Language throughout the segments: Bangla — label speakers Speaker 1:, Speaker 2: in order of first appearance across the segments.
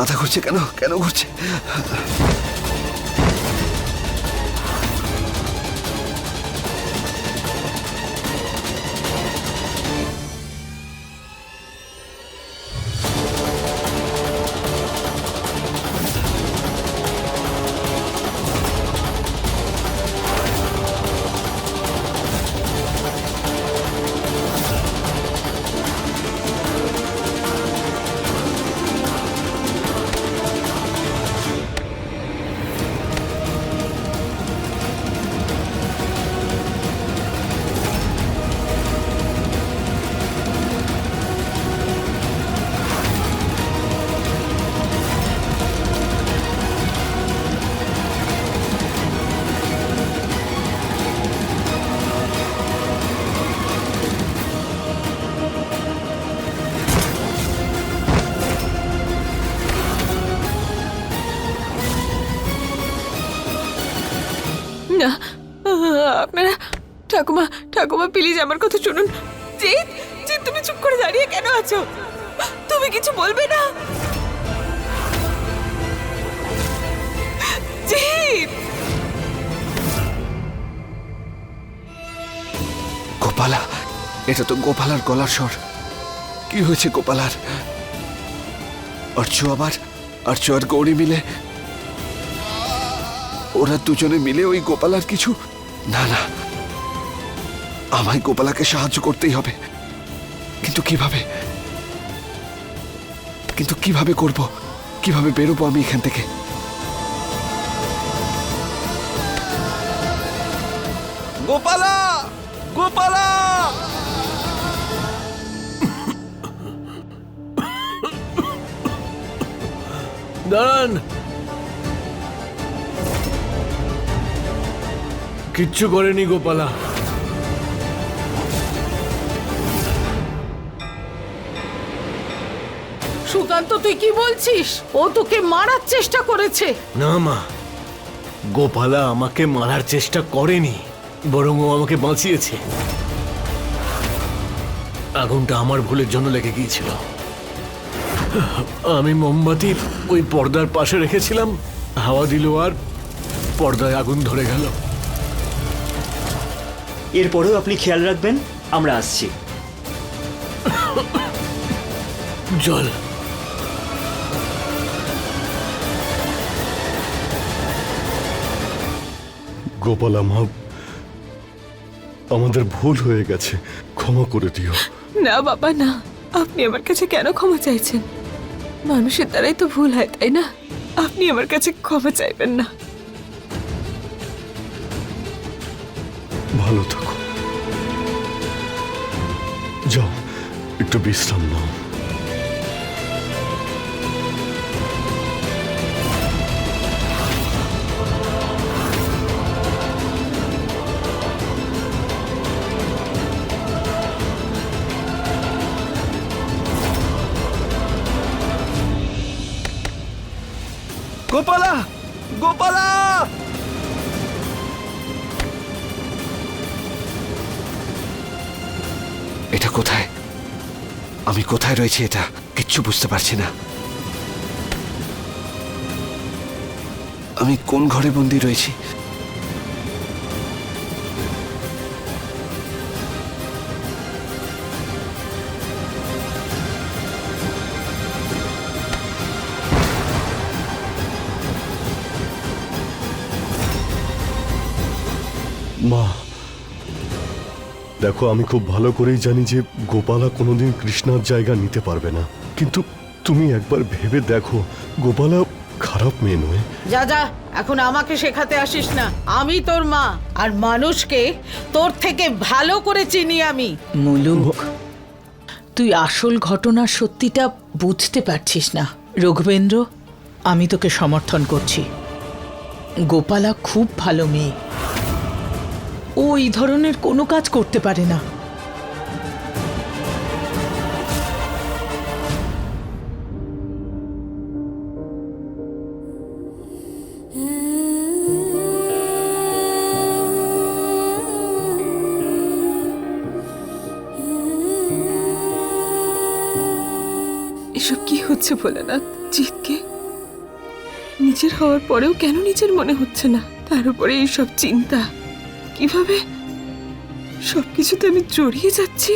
Speaker 1: মাথা ঘুরছে কেন? কেন ঘুরছে?
Speaker 2: ঠাকুমা, প্লিজ আমার কথা শুনুন। জিৎ জিৎ, তুমি চুপ করে দাঁড়িয়ে কেন আছো? তুমি কিছু বলবে না?
Speaker 1: গোপালা, এটা তো গোপালার গলার স্বর। কি হয়েছে গোপালার? অর্চু আবার অর্চু আর গৌরী মিলে? ওরা দুজনে মিলে ওই গোপালার কিছু? না না আমায় গোপালাকে সাহায্য করতেই হবে। কিন্তু কীভাবে? কিন্তু কীভাবে করব? কীভাবে বেরোবো আমি এখান থেকে? গোপালা! গোপালা!
Speaker 3: দাঁড়ান। কিচ্ছু করেনি গোপালা।
Speaker 4: সুকান্ত তুই কি বলছিস? ও তোকে মারার চেষ্টা করেছে।
Speaker 3: না মা। গোপালা আমাকে মারার চেষ্টা করেনি বরং ও আমাকে বাঁচিয়েছে। আগুনটা আমার ভুলের জন্য লেগে গিয়েছিল। আমি মোমবাতি ওই পর্দার পাশে রেখেছিলাম হাওয়া দিল আর পর্দায় আগুন ধরে গেল।
Speaker 5: এরপরেও আপনি খেয়াল রাখবেন আমরা আসছি।
Speaker 3: জল।
Speaker 6: গোপালা মা আমাদের ভুল হয়ে গেছে। ক্ষমা করে দিও।
Speaker 2: না বাবা না। আপনি আমার কাছে কেন ক্ষমা চাইছেন? মানুষের দ্বারাই তো ভুল হয় তাই না? আপনি আমার কাছে ক্ষমা চাইবেন না।
Speaker 6: ভালো থাকো। যাও একটু বিশ্রাম নাও।
Speaker 1: আমি কোথায় রয়েছে এটা কিচ্ছু বুঝতে পারছি না। আমি কোন ঘরে বন্দি রয়েছি?
Speaker 6: মা দেখো আমি খুব ভালো করেই জানি যে গোপালা কোনোদিন কৃষ্ণার জায়গা নিতে পারবে না। কিন্তু তুমি একবার ভেবে দেখো গোপালা খারাপ মেয়ে নয়।
Speaker 4: যা যা এখন আমাকে শেখাতে আসিস না। আমি তোর মা আর মানুষকে তোর থেকে ভালো করে চিনি আমি। মুলুক তুই আসল ঘটনার সত্যিটা বুঝতে পারছিস না। রঘুবেন্দ্র আমি তোকে সমর্থন করছি। গোপালা খুব ভালো মেয়ে। ও এই ধরনের কোনো কাজ করতে পারে না।
Speaker 2: এসব কি হচ্ছে বলে না জিতকে নিজের হওয়ার পরেও কেন নিজের মনে হচ্ছে না? তার উপরে এইসব চিন্তা। কীভাবে? সবকিছুতে আমি জড়িয়ে যাচ্ছি।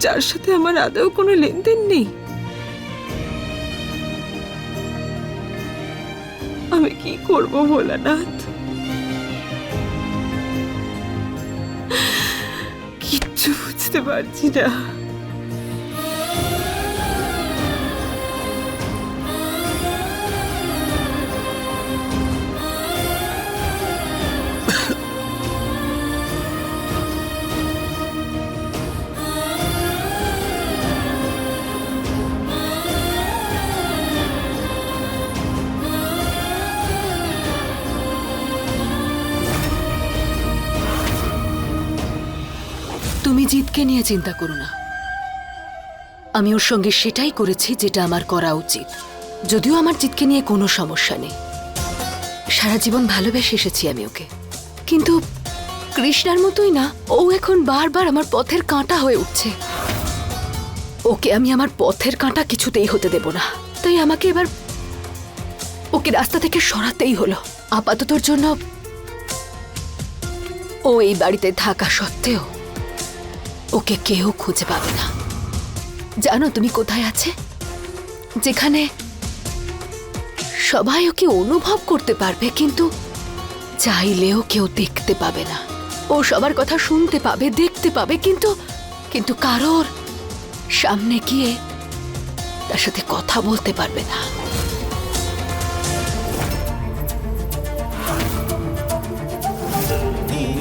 Speaker 2: যার সাথে আমার আদৌ কোনো লেনদেন নেই। আমি কি করব, ভোলানাথ? কিচ্ছু বুঝতে পারছি না।
Speaker 7: নিয়ে চিন্তা করো না। আমি ওর সঙ্গে সেটাই করেছি যেটা আমার করা উচিত। যদিও আমার জিতকে নিয়ে কোনো সমস্যা নেই। সারা জীবন ভালোবেসে এসেছি আমি ওকে। কিন্তু কৃষ্ণার মতোই না, ও এখন বারবার আমার পথের কাঁটা হয়ে উঠছে। ওকে আমি আমার পথের কাঁটা কিছুতেই হতে দেব না। তাই আমাকে এবার ওকে রাস্তা থেকে সরাতেই হলো। আপাততর জন্য ও এই বাড়িতে থাকা সত্ত্বেও ওকে কেউ খুঁজে পাবে না। জানো তুমি কোথায় আছে? যেখানে সবাই ওকে অনুভব করতে পারবে, কিন্তু চাইলেও কেউ দেখতে পাবে না। ও সবার কথা শুনতে পাবে, দেখতে পাবে, কিন্তু কিন্তু কারোর সামনে গিয়ে তার সাথে কথা বলতে পারবে না।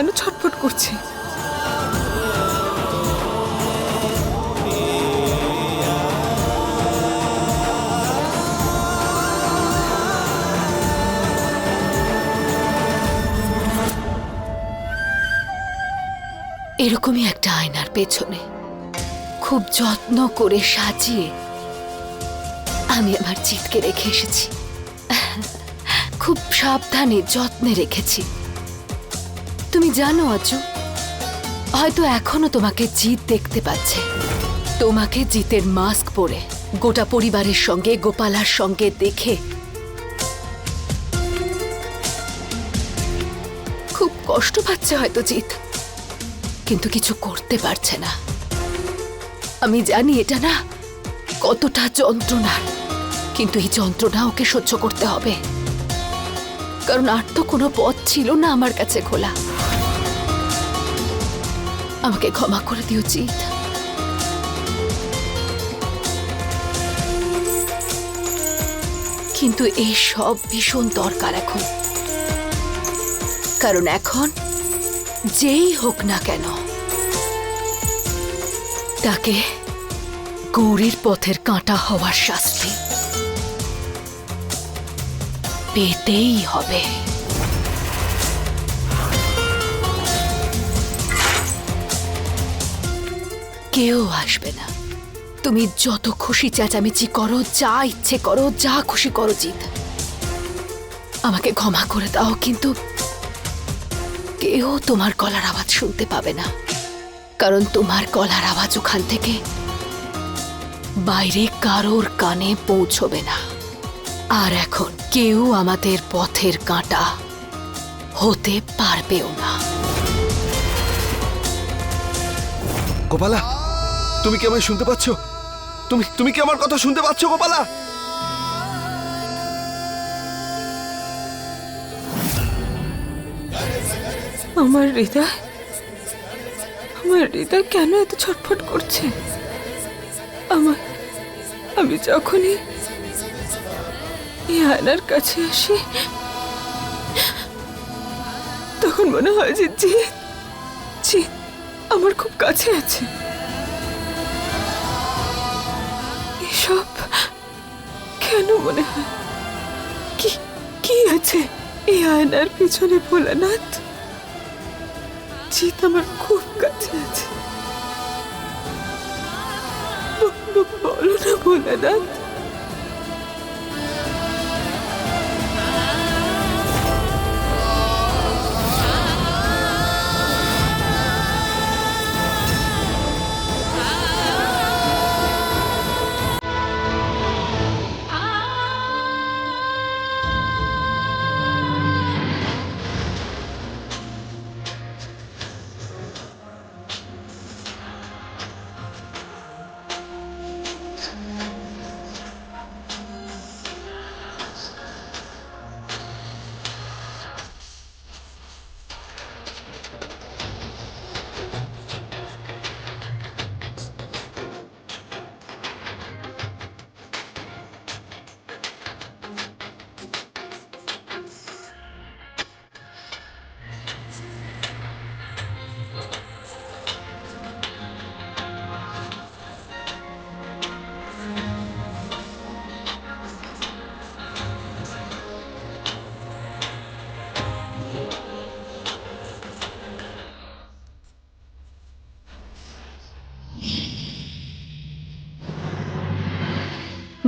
Speaker 2: কেন ছটফট করছে?
Speaker 7: এরকমই একটা আয়নার পেছনে খুব যত্ন করে সাজিয়ে আমি আমার জিতকে রেখে এসেছি। খুব সাবধানে যত্নে রেখেছি। তুমি জানো অজু হয়তো এখনও তোমাকে জিত দেখতে পাচ্ছে। তোমাকে জিতের মাস্ক পরে, গোটা পরিবারের সঙ্গে, গোপালার সঙ্গে দেখে। খুব কষ্ট পাচ্ছে হয়তো জিত, কিন্তু কিছু করতে পারছে না। আমি জানি এটা না কতটা যন্ত্রণার, কিন্তু এই যন্ত্রণা ওকে সহ্য করতে হবে। কারণ আর তো কোনো পথ ছিল না আমার কাছে খোলা। আমাকে ক্ষমা করে দিও, জিৎ। কিন্তু এই সব ভীষণ দরকার এখন। কারণ এখন যেই হোক না কেন, তাকে গৌরীর পথের কাঁটা হওয়ার শাস্তি পেতেই হবে। কেউ আসবে না। তুমি যত খুশি চেঁচামেচি করো, যা ইচ্ছে করো, যা খুশি করো জিত আমাকে ক্ষমা করে দাও, কিন্তু কেউ তোমার গলার আওয়াজ শুনতে পাবে না। কারণ তোমার গলার আওয়াজ ওখান থেকে বাইরে কারোর কানে পৌঁছবে না। আর এখন কেউ আমাদের পথের কাঁটা হতে পারবেও না।
Speaker 1: গোপালা তুমি কি আমায় শুনতে পাচ্ছ? তুমি তুমি কি আমার কথা শুনতে পাচ্ছ, গোপালা?
Speaker 2: আমার হৃদয় আমার হৃদয় কেন এত ছটফট করছে? আমার, আমি যখনই আয়নার কাছে আসি, তখন মনে হয় যে জিৎ জিৎ আমার খুব কাছে আছে। এসব কেন মনে হয়? কি কি আছে এই আয়নার পিছনে ভোলানাথ? জিৎ আমার খুব কাছে আছে। বলো না ভোলানাথ।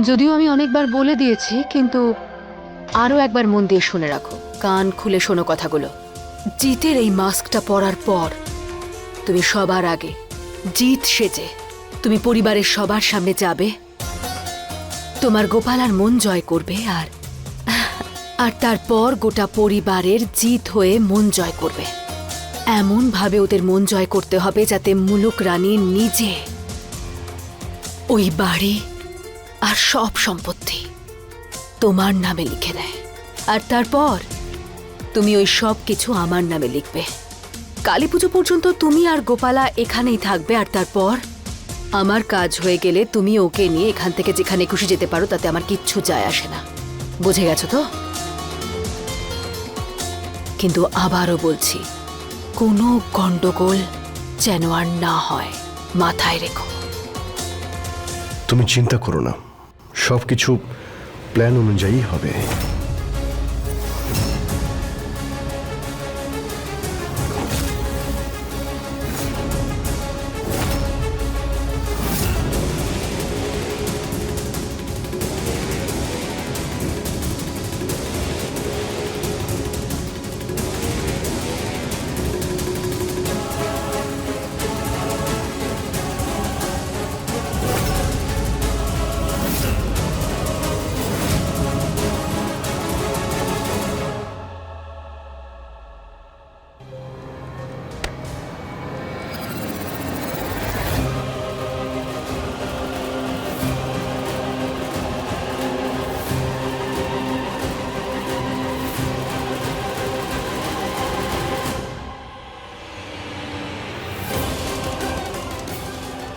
Speaker 7: যদিও আমি অনেকবার বলে দিয়েছি, কিন্তু আরও একবার মন দিয়ে শুনে রাখো। কান খুলে শোনো কথাগুলো। জিতের এই মাস্কটা পরার পর তুমি সবার আগে জিত সেজে তুমি পরিবারের সবার সামনে যাবে, তোমার গোপাল আর মন জয় করবে আর আর তারপর গোটা পরিবারের জিত হয়ে মন জয় করবে। এমন ভাবে ওদের মন জয় করতে হবে যাতে মুলুক রানী নিজে ওই বাড়ি আর সব সম্পত্তি তোমার নামে লিখে দেয়। আর তারপর তুমি ওই সব কিছু আমার নামে লিখবে। কালী পুজো পর্যন্ত তুমি আর গোপালা এখানেই থাকবে, আর তারপর আমার কাজ হয়ে গেলে তুমি ওকে নিয়ে এখান থেকে যেখানে খুশি যেতে পারো, তাতে আমার কিচ্ছু যায় আসে না। বুঝে গেছো তো? কিন্তু আবারও বলছি, কোনো গন্ডগোল যেন আর না হয়, মাথায় রেখো।
Speaker 6: তুমি চিন্তা করো না। সব কিছু প্ল্যান অনুযায়ী হবে।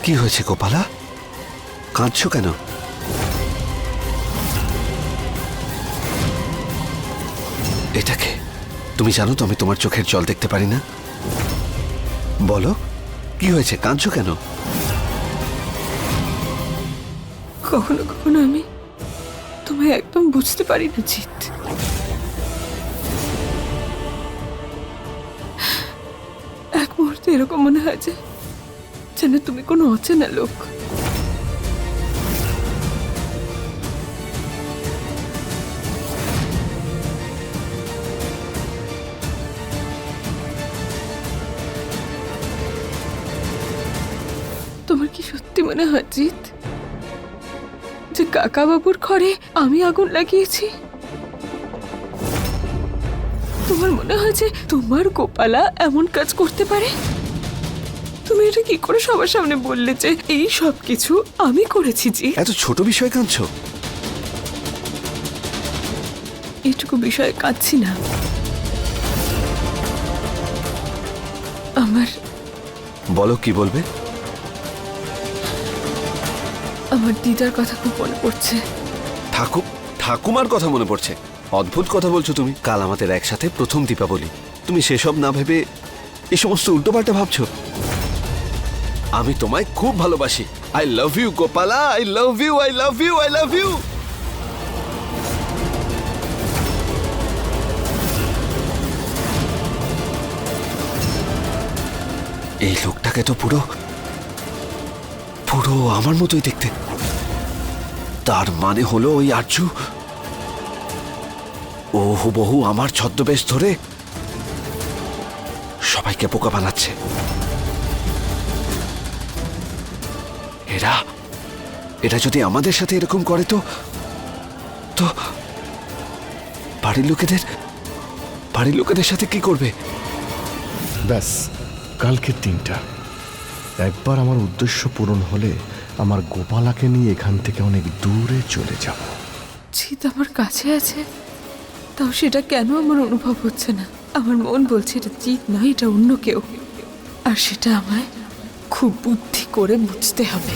Speaker 1: কি হয়েছে, গোপালা? কাঁদছো কেন? এটাকে তুমি জানো তো আমি তোমার চোখের জল দেখতে পারি না? বলো, কি হয়েছে? কাঁদছো কেন?
Speaker 2: কখনো কখনো আমি তোমায় একদম বুঝতে পারি না, জিৎ। এক মুহূর্তে এরকম মনে হয় যে যেন তুমি কোনো অচেনা লোক। তোমার কি সত্যি মনে হয়, জিৎ? যে কাকা বাবুর ঘরে আমি আগুন লাগিয়েছি? তোমার মনে হয় যে তোমার গোপালা এমন কাজ করতে পারে? তুমি এটা কি করে সবার সামনে বললে যে এই সব কিছু আমি করেছি জি?
Speaker 1: এত ছোট বিষয় কাঁদছো?
Speaker 2: এইটুকু বিষয়ে কাঁদছি না। আমার
Speaker 1: বলো কি বলবে?
Speaker 2: আমার দিদার কথা খুব মনে পড়ছে।
Speaker 1: ঠাকুর ঠাকুমার কথা মনে পড়ছে। অদ্ভুত কথা বলছো তুমি। কাল আমাদের একসাথে প্রথম দীপাবলি। তুমি সেসব না ভেবে এই সমস্ত উল্টোপাল্টা ভাবছ? আমি তোমায় খুব ভালোবাসি। I love you Gopala. I love you I love you I love you এই লোকটাকে তো পুরো পুরো আমার মতোই দেখতে। তার মানে হলো ওই আর্যু ও হুবহু আমার ছদ্মবেশ ধরে সবাইকে পোকা বানাচ্ছে। এরা এরা যদি আমাদের সাথে এরকম করে তো তো বাড়ির লোকেদের বাড়ির লোকেদের সাথে কি করবে?
Speaker 6: ব্যাস কালকে তিনটা। একবার আমার উদ্দেশ্য পূরণ হলে আমার গোপালাকে নিয়ে এখান থেকে অনেক দূরে চলে যাব।
Speaker 2: জিৎ আমার কাছে আছে তাও সেটা কেন আমার অনুভব হচ্ছে না? আমার মন বলছে এটা জিৎ নয় এটা অন্য কেউ। আর সেটা আমায় খুব বুদ্ধি করে বুঝতে হবে।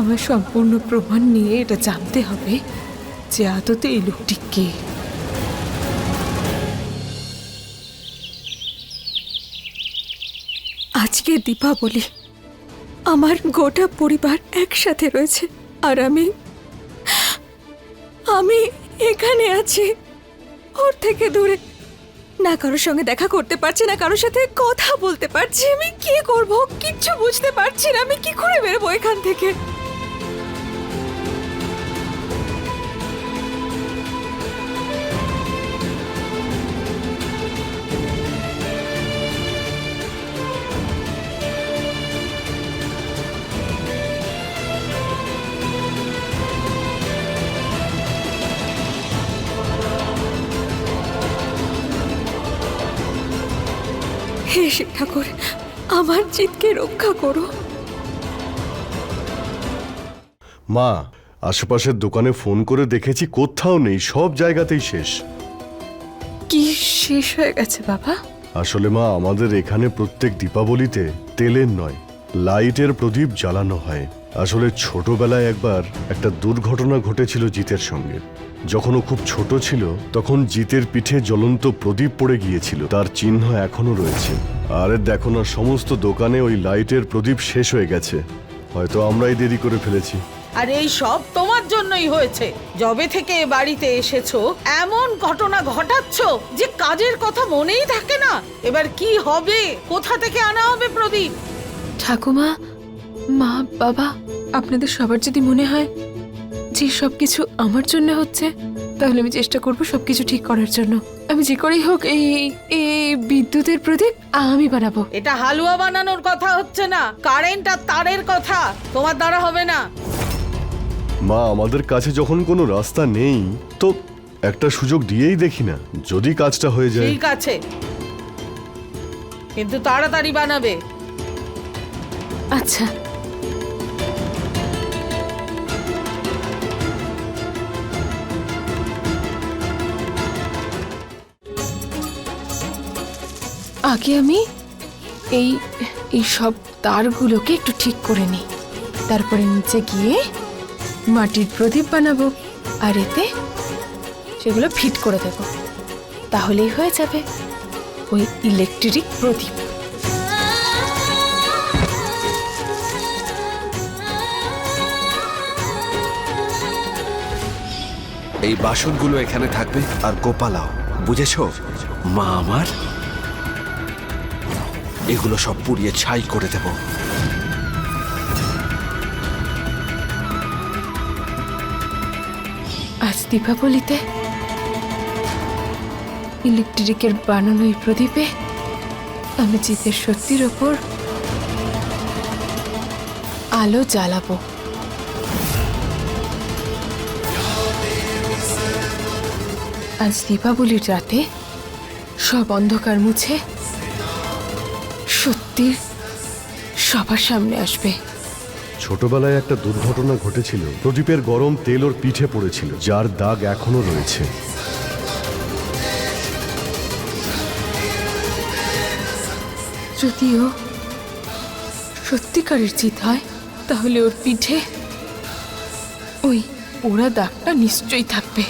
Speaker 2: আমার সম্পূর্ণ প্রমাণ নিয়ে এটা জানতে হবে যে আদতে এই লোকটি কে।
Speaker 8: আজকে দীপাবলি। আমার গোটা পরিবার একসাথে রয়েছে আর আমি আমি এখানে আছি। ওর থেকে দূরে। না কারোর সঙ্গে দেখা করতে পারছি না, কারোর সাথে কথা বলতে পারছি। আমি কি করব? কিচ্ছু বুঝতে পারছি না। আমি কি করে বেরোবো এখান থেকে? আমার জিতকে রক্ষা করো।
Speaker 6: মা আশেপাশের দোকানে ফোন করে দেখেছি কোথাও নেই সব জায়গাতেই শেষ।
Speaker 2: কি শেষ হয়ে গেছে বাবা?
Speaker 6: আসলে মা আমাদের এখানে প্রত্যেক দীপাবলিতে তেলের নয় লাইটের প্রদীপ জ্বালানো হয়। আসলে ছোটবেলায় একবার একটা দুর্ঘটনা ঘটেছিল জিতের সঙ্গে। যখন ও খুব ছোট ছিল তখন জিতের পিঠে জ্বলন্ত প্রদীপ পড়ে গিয়েছিল তার চিহ্ন এখনও রয়েছে। আরে দেখো না সমস্ত দোকানে ওই লাইটের প্রদীপ শেষ হয়ে গেছে। হয়তো আমরাই দেরি করে ফেলেছি।
Speaker 4: আর এই সব তোমার জন্যই হয়েছে। যবে থেকে এ বাড়িতে এসেছ এমন ঘটনা ঘটাচ্ছ যে কাজের কথা মনেই থাকে না। এবার কি হবে? কোথা থেকে আনা হবে প্রদীপ?
Speaker 2: ঠাকুমা মা বাবা আপনাদের সবার যদি মনে হয় যে সবকিছু আমার জন্য হচ্ছে তাহলে আমি চেষ্টা করব সবকিছু ঠিক করার জন্য। আমি যে করেই হোক এই এই বিদ্যুতের প্রদীপ আমি বানাবো।
Speaker 4: এটা হালুয়া বানানোর কথা হচ্ছে না কারেন্ট আর তারের কথা তোমার দ্বারা হবে না।
Speaker 6: মা আমাদের কাছে যখন কোনো রাস্তা নেই তো একটা সুযোগ দিয়েই দেখি না যদি কাজটা হয়ে যায়।
Speaker 4: ঠিক আছে। কিন্তু তাড়াতাড়ি বানাবে।
Speaker 2: আচ্ছা। আগে আমি এই এই সব তারগুলোকে একটু ঠিক করে নিই। তারপরে নিচে গিয়ে মাটির প্রদীপ বানাবো আর এতে সেগুলো ফিট করে দেব। তাহলেই হয়ে যাবে ওই ইলেকট্রিক প্রদীপ।
Speaker 1: এই বাসনগুলো এখানে থাকবে আর গোপালাও, বুঝেছ? মা আমার এগুলো সব পুড়িয়ে ছাই করে দেব।
Speaker 2: আজ দীপাবলিতে ইলেকট্রিকের বানানো এই প্রদীপে আমি জিতের সত্যির ওপর আলো জ্বালাবো। আজ দীপাবলির রাতে সব অন্ধকার মুছে সত্যির সবার সামনে আসবে।
Speaker 6: ছোটবেলায় একটা দুর্ঘটনা ঘটেছিল। প্রদীপের গরম তেল ওর পিঠে পড়েছিল যার দাগ এখনও রয়েছে।
Speaker 2: যদিও সত্যিকারের জিত হয় তাহলে ওর পিঠে ওই পোড়া দাগটা নিশ্চয়ই থাকবে।